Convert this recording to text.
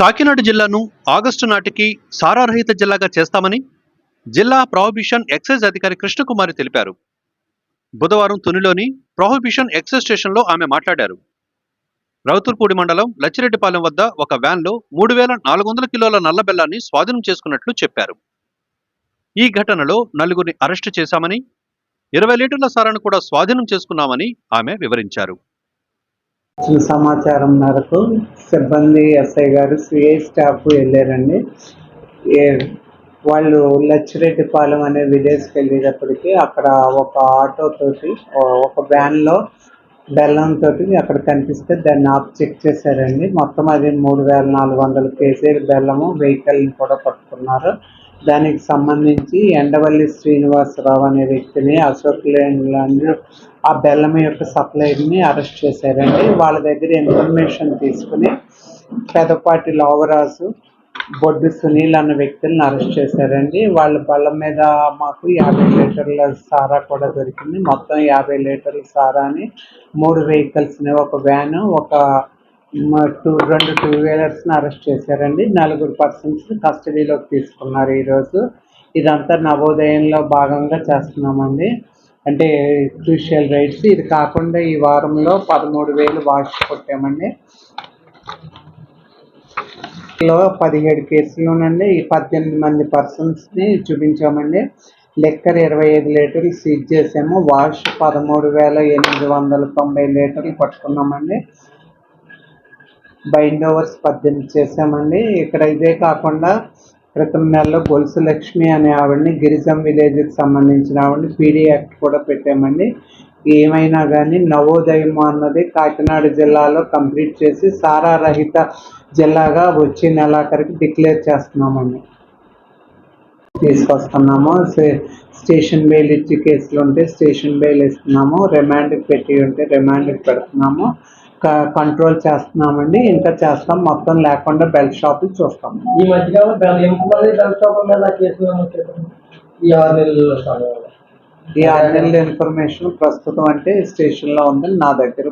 కాకినాడ జిల్లాను ఆగస్టు నాటికి సారారహిత జిల్లాగా చేస్తామని జిల్లా ప్రొహిబిషన్ ఎక్సైజ్ అధికారి కృష్ణకుమారి తెలిపారు. బుధవారం తునిలోని ప్రొహిబిషన్ ఎక్సైజ్ స్టేషన్లో ఆమె మాట్లాడారు. రౌతుర్పూడి మండలం లచ్చిరెడ్డిపాలెం వద్ద ఒక వ్యాన్లో మూడు వేల నాలుగు వందల కిలోల నల్ల బెల్లాన్ని స్వాధీనం చేసుకున్నట్లు చెప్పారు. ఈ ఘటనలో నలుగురిని అరెస్టు చేశామని ఇరవై లీటర్ల సారాను కూడా స్వాధీనం చేసుకున్నామని ఆమె వివరించారు. ఇచ్చిన సమాచారం మేరకు సిబ్బంది ఎస్ఐ గారు సిఐ స్టాఫ్ వెళ్ళారండి. వాళ్ళు లచ్చిరెడ్డిపాలెం అనే విలేజ్కి వెళ్ళేటప్పటికి అక్కడ ఒక ఆటో తోటి ఒక వ్యాన్లో బెల్లం తోటి అక్కడ కనిపిస్తే దాన్ని ఆప్ చెక్ చేశారండి. మొత్తం అది మూడు వేల నాలుగు వందల కేజీల బెల్లము వెహికల్ని కూడా పట్టుకున్నారు. దానికి సంబంధించి ఎండవల్లి శ్రీనివాసరావు అనే వ్యక్తిని అశోక్ లేండ్ ఆ బెల్లం యొక్క సప్లైని అరెస్ట్ చేశారండి. వాళ్ళ దగ్గర ఇన్ఫర్మేషన్ తీసుకుని పెదపాటి లోవరాజు బొడ్డు సునీల్ అన్న వ్యక్తులను అరెస్ట్ చేశారండి. వాళ్ళ బళ్ళ మీద మాకు యాభై లీటర్ల సారా కూడా దొరికింది. మొత్తం యాభై లీటర్ల సారాని మూడు వెహికల్స్ని ఒక వ్యాన్ ఒక టూ రెండు టూ వీలర్స్ని అరెస్ట్ చేశారండి. నలుగురు పర్సన్స్ని కస్టడీలోకి తీసుకున్నారు ఈరోజు. ఇదంతా నవోదయంలో భాగంగా చేస్తున్నామండి. అంటే క్రూషియల్ రైట్స్ ఇది కాకుండా ఈ వారంలో పదమూడు వేలు వాష్ కొట్టామండి. లో పదిహేడు కేసులోనండి. ఈ పద్దెనిమిది మంది పర్సన్స్ని చూపించామండి. లెక్కర్ ఇరవై ఐదు లీటర్లు సీజ్ చేసాము వాష్ పదమూడు వేల ఎనిమిది వందల తొంభై లీటర్లు పట్టుకున్నామండి. బైండ్ ఓవర్స్ పద్దెనిమిది చేసామండి ఇక్కడ ఇదే కాకుండా క్రితం నెలలో గొలుసు లక్ష్మి అనే ఆవిడని గిరిజం విలేజ్కి సంబంధించిన ఆవిడని పీడీ యాక్ట్ కూడా పెట్టామండి. ఏమైనా కానీ నవోదయం అన్నది కాకినాడ జిల్లాలో కంప్లీట్ చేసి సారా రహిత జిల్లాగా వచ్చే నెలాఖరికి డిక్లేర్ చేస్తున్నామండి. తీసుకొస్తున్నాము. స్టేషన్ బెయిల్ ఇచ్చి కేసులు ఉంటే స్టేషన్ బెయిల్ ఇస్తున్నాము. రిమాండ్కి పెట్టి ఉంటే రిమాండ్కి పెడుతున్నాము. కంట్రోల్ చేస్తున్నామండి. ఇంకా చేస్తాం. మొత్తం లేకుండా బెల్ట్ షాపులు చూస్తాము ఈ మధ్యకాలంలో షాపుల మీద కేసులు? ఈ ఆరు నెలల ఈ ఆరు నెలల ఇన్ఫర్మేషన్ ప్రస్తుతం అంటే స్టేషన్లో ఉందని నా దగ్గర